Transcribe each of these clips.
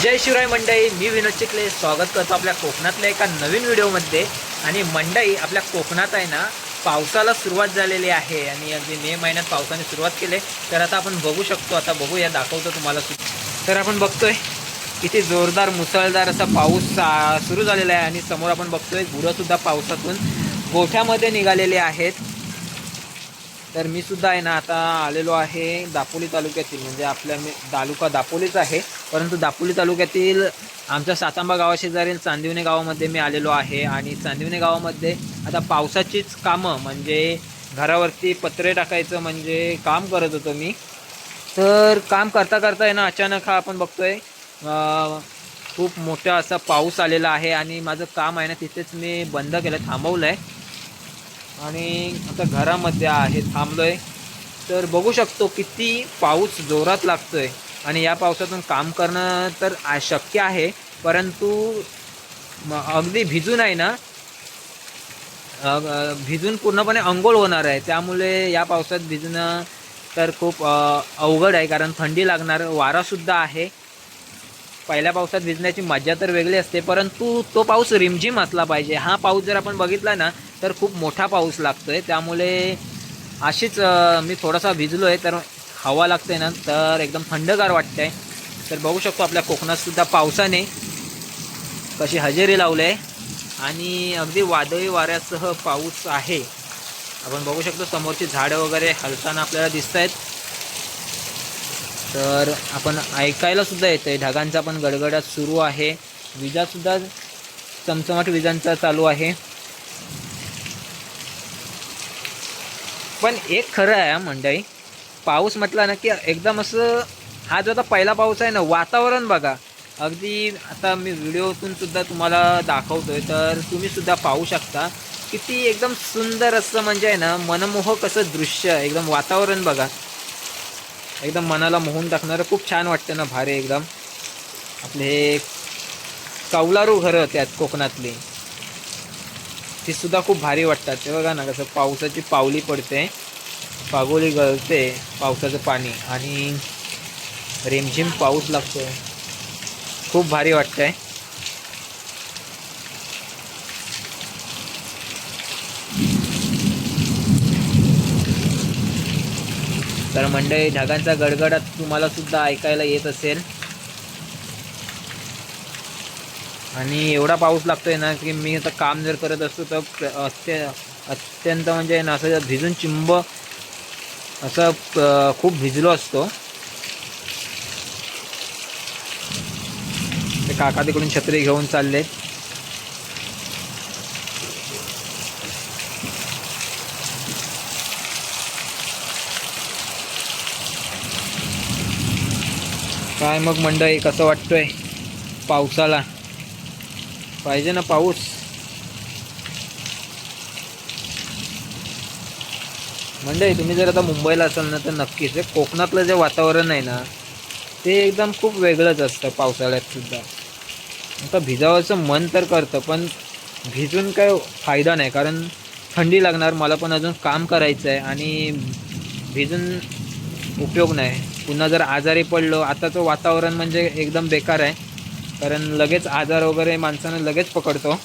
जय शिवराय मंडई मी विनोद चिखले. स्वागत करतो आपल्या कोकणातल्या एका नवीन व्हिडिओमध्ये. आणि मंडई आपल्या कोकणात आहे ना पावसाला सुरुवात झालेली आहे. आणि अगदी मे महिन्यात पावसाने सुरुवात केली. तर आता आपण बघू शकतो आता बघूया दाखवतो तुम्हाला तर आपण बघतोय किती जोरदार मुसळधार असा पाऊस सुरू झालेला आहे. आणि समोर आपण बघतोय गुरंसुद्धा पावसातून गोठ्यामध्ये निघालेले आहेत. तर मी सुद्धा आहे ना आता आलेलो आहे दापोली तालुक्यातील म्हणजे आपल्या मी तालुका दापोलीच आहे. परंतु दापोली तालुक्यातील आमच्या सातांबा गावाशेजारील चांदिवणे गावामध्ये मी आलेलो आहे. आणि चांदिवणे गावामध्ये आता पावसाचीच कामं म्हणजे घरावरती पत्रे टाकायचं म्हणजे काम करत होतो मी. तर काम करता करता आहे ना अचानक हा आपण बघतोय आहे खूप मोठा असा पाऊस आलेला आहे. आणि माझं काम आहे ना तिथेच मी बंद केलं थांबवलं आहे आणि आता घरामध्ये आहे थांबलो आहे तर बघू शकतो किती पाऊस जोरात लागतो आहे आणि या पावसातून काम करणं तर शक्य आहे परंतु अगदी भिजून आहे ना भिजून पूर्णपणे अंघोळ होणार आहे. त्यामुळे या पावसात भिजणं तर खूप अवघड आहे कारण थंडी लागणार वारासुद्धा आहे. पहिल्या पावसात भिजण्याची मजा तर वेगळी असते परंतु तो पाऊस रिमझिम असला पाहिजे. हा पाऊस जर आपण बघितला ना तर खूप मोठा पाऊस लागतो आहे त्यामुळे अशीच मी थोडासा भिजलो आहे तर हवा लागते ना तर एकदम थंडगार वाटतंय. तर बघू शकतो आपल्या कोकणातसुद्धा पावसाने कशी हजेरी लावली आहे आणि अगदी वादळी वाऱ्यासह पाऊस आहे. आपण बघू शकतो समोरची झाडं वगैरे हलताना आपल्याला दिसत आहेत तर आपण ऐकायला सुद्धा येतं आहे ढगांचा पण गडगडाट सुरू आहे. विजासुद्धा चमचमाट विजांचा चालू आहे. पण एक खरं आहे मंडळी. पाऊस म्हटला ना की एकदम असं हा जो आता पहिला पाऊस आहे ना वातावरण बघा. अगदी आता मी व्हिडिओतून सुद्धा तुम्हाला दाखवतोय तर तुम्ही सुद्धा पाहू शकता. किती एकदम सुंदर असं म्हणजे आहे ना मनमोहक असं दृश्य एकदम वातावरण बघा. एकदम मनाला मोहून टाकणारं. खूप छान वाटतं ना भारी एकदम. आपले हे कौलारू घरं त्यात कोकणातली. ती सुद्धा खूप भारी वाटतात. ते बघा ना कसं पावसाची पावली पडते. पागोली गळते पावसाचं पाणी आणि रिमझिम पाऊस लागतो खूप भारी वाटतंय. तर मंडळी ढगांचा गडगडाट तुम्हाला सुद्धा ऐकायला येत असेल. आणि एवढा पाऊस लागतोय ना की मी आता काम जर करत असतो तर प्र- अत्य अत्यंत म्हणजे ना असं भिजून चिंब असं खूप भिजलो असतो. ते काका तिकडून छत्री घेऊन चालले काय मग मंडळी कसं वाटतोय पावसाला? पाहिजे ना पाऊस? मंडळी तुम्ही जर आता मुंबईला असाल ना तर नक्कीच कोकणातलं जे वातावरण आहे ना ते एकदम खूप वेगळंच असतं पावसाळ्यात सुद्धा. आता भिजावायचं मन तर करतं पण भिजून काय फायदा नाही कारण थंडी लागणार मला पण अजून काम करायचं आहे आणि भिजून उपयोग नाही. पुन्हा जर आजारी पडलो आताचं वातावरण म्हणजे एकदम बेकार आहे. कारण लगेच आजार वगैरे माणसानं लगेच पकडतो.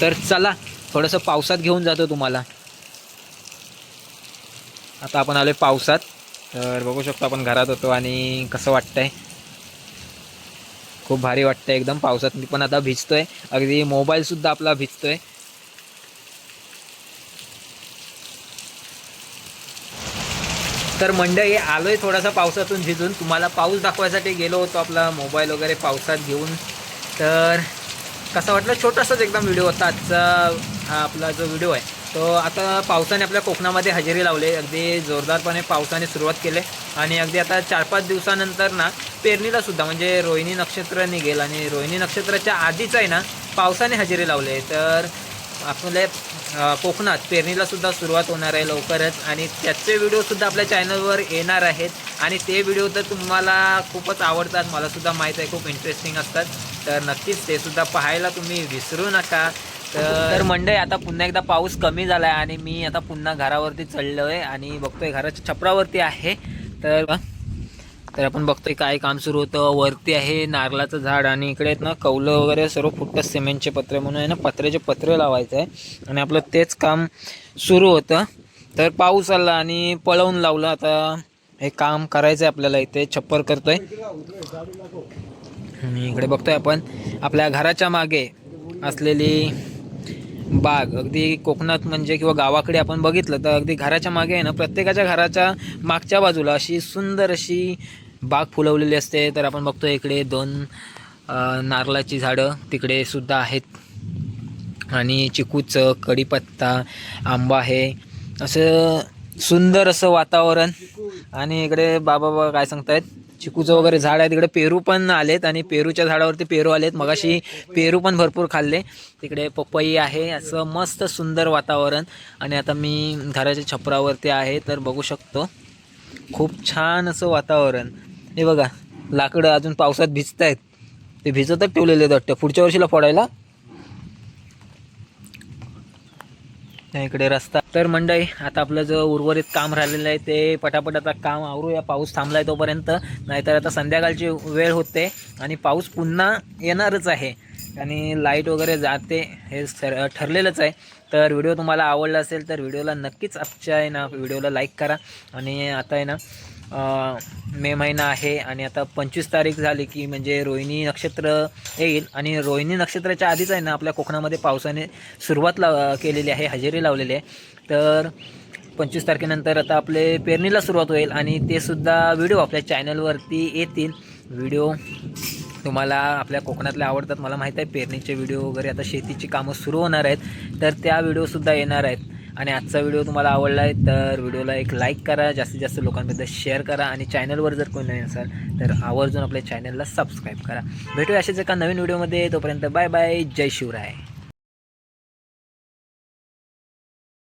तर चला थोडंसं पावसात घेऊन जातो तुम्हाला. आता आपण आलोय पावसात. तर बघू शकतो आपण घरात होतो आणि कसं वाटतंय. खूप भारी वाटतं एकदम पावसात. मी पण आता भिजतोय. अगदी मोबाईलसुद्धा आपला भिजतोय. तर मंडळी आलोय थोडासा पावसातून भिजून. तुम्हाला पाऊस दाखवायसाठी गेलो होतो आपला मोबाईल वगैरे पावसात घेऊन. तर कसा वाटलं? छोटासाच एकदम व्हिडिओ होता. आजचा हा आपला जो व्हिडिओ आहे तो आता पावसाने आपल्या कोकणामध्ये हजेरी लावले. अगदी जोरदारपणे पावसाने सुरुवात केले. आणि अगदी आता चार पाच दिवसानंतर ना पेरणीला सुद्धा म्हणजे रोहिणी नक्षत्र निघेल. आणि रोहिणी नक्षत्राच्या आधीच आहे ना पावसाने हजेरी लावले. तर आपल्या कोकणात पेरणीलासुद्धा सुरुवात होणार आहे लवकरच. आणि त्याचे व्हिडिओसुद्धा आपल्या चॅनलवर येणार आहेत. आणि ते व्हिडिओ तर तुम्हाला खूपच आवडतात. मला सुद्धा माहीत आहे खूप इंटरेस्टिंग असतात. तर नक्कीच ते सुद्धा पाहायला तुम्ही विसरू नका. तर तर मंडई आता पुन्हा एकदा पाऊस कमी झाला आहे आणि मी आता पुन्हा घरावरती चढलो आहे आणि बघतोय घराच्या छपरावरती आहे. तर तर आपण बघतोय काय काम सुरू होतं. वरती आहे नारळाचं झाड आणि इकडे आहेत ना कौलं वगैरे सर्व फुटतं सिमेंटचे पत्रे म्हणून आहे ना पत्र्याचे पत्रे लावायचं आहे. आणि आपलं तेच काम सुरू होतं. तर पाऊस आला आणि पळवून लावलं. आता हे काम करायचं आहे आपल्याला इथे छप्पर करतोय. आणि इकडे बघतोय आपण आपल्या घराच्या मागे असलेली बाग. अगदी कोकणात म्हणजे किंवा गावाकडे आपण बघितलं तर अगदी घराच्या मागे आहे ना प्रत्येकाच्या घराच्या मागच्या बाजूला अशी सुंदर अशी बाग फुलवलेली असते. तर आपण बघतो इकडे दोन नारळाची झाडं तिकडे सुद्धा आहेत. आणि चिकूचं कढीपत्ता आंबा आहे. असं सुंदर असं वातावरण. आणि इकडे बाबा बाबा काय सांगतायत. चिकूचं वगैरे झाड आहे. तिकडे पेरू पण आलेत आणि पेरूच्या झाडावरती पेरू आलेत. मगाशी पेरू पण भरपूर खाल्ले. तिकडे पपई आहे. असं मस्त सुंदर वातावरण. आणि आता मी घराच्या छपरावरती आहे. तर बघू शकतो. खूप छान असं वातावरण. हे बघा लाकडं अजून पावसात भिजत आहेत ते भिजतच ठेवलेले आहेत वाटतं. पुढच्या वर्षीला फोडायला? इकडे रस्ता. तर मंडई आता आपलं जो उर्वरित काम राहिलेलं आहे ते पटापट आता काम आवरूया. पाऊस थांबलाय तोपर्यंत. नाहीतर आता संध्याकाळची वेळ होते आणि पाऊस पुन्हा येणारच आहे. आणि लाइट वगैरे जाते हे सर ठरलेलंच आहे. तर व्हिडिओ तुम्हाला आवडला असेल तर व्हिडिओला नक्कीच आजच्या आहे ना. व्हिडिओला लाईक करा. आणि आता आहे ना मे महिना आहे आणि आता पंचवीस तारीख झाली की म्हणजे रोहिणी नक्षत्र येईल आणि रोहिणी नक्षत्राच्या आधीच आहे ना आपल्या कोकणामध्ये पावसाने सुरुवात लाव केलेली आहे हजेरी लावलेली आहे. तर पंचवीस तारखेनंतर आता आपले पेरणीला सुरुवात होईल आणि ते सुद्धा व्हिडिओ आपल्या चॅनलवरती येतील. व्हिडिओ तुम्हाला आपल्या कोकणातले आवडतात मला माहीत आहे पेरणीचे व्हिडिओ वगैरे आता शेतीची कामं सुरू होणार आहेत तर त्या व्हिडिओसुद्धा येणार आहेत. आणि आजचा व्हिडिओ तुम्हाला आवडला आहे तर व्हिडिओला एक लाईक करा जास्तीत जास्त लोकांबद्दल शेअर करा आणि चॅनलवर जर कोणी नाही असाल तर आवर्जून आपल्या चॅनलला सबस्क्राईब करा. भेटूया अशाच एका नवीन व्हिडिओमध्ये तोपर्यंत बाय बाय जय शिवराय.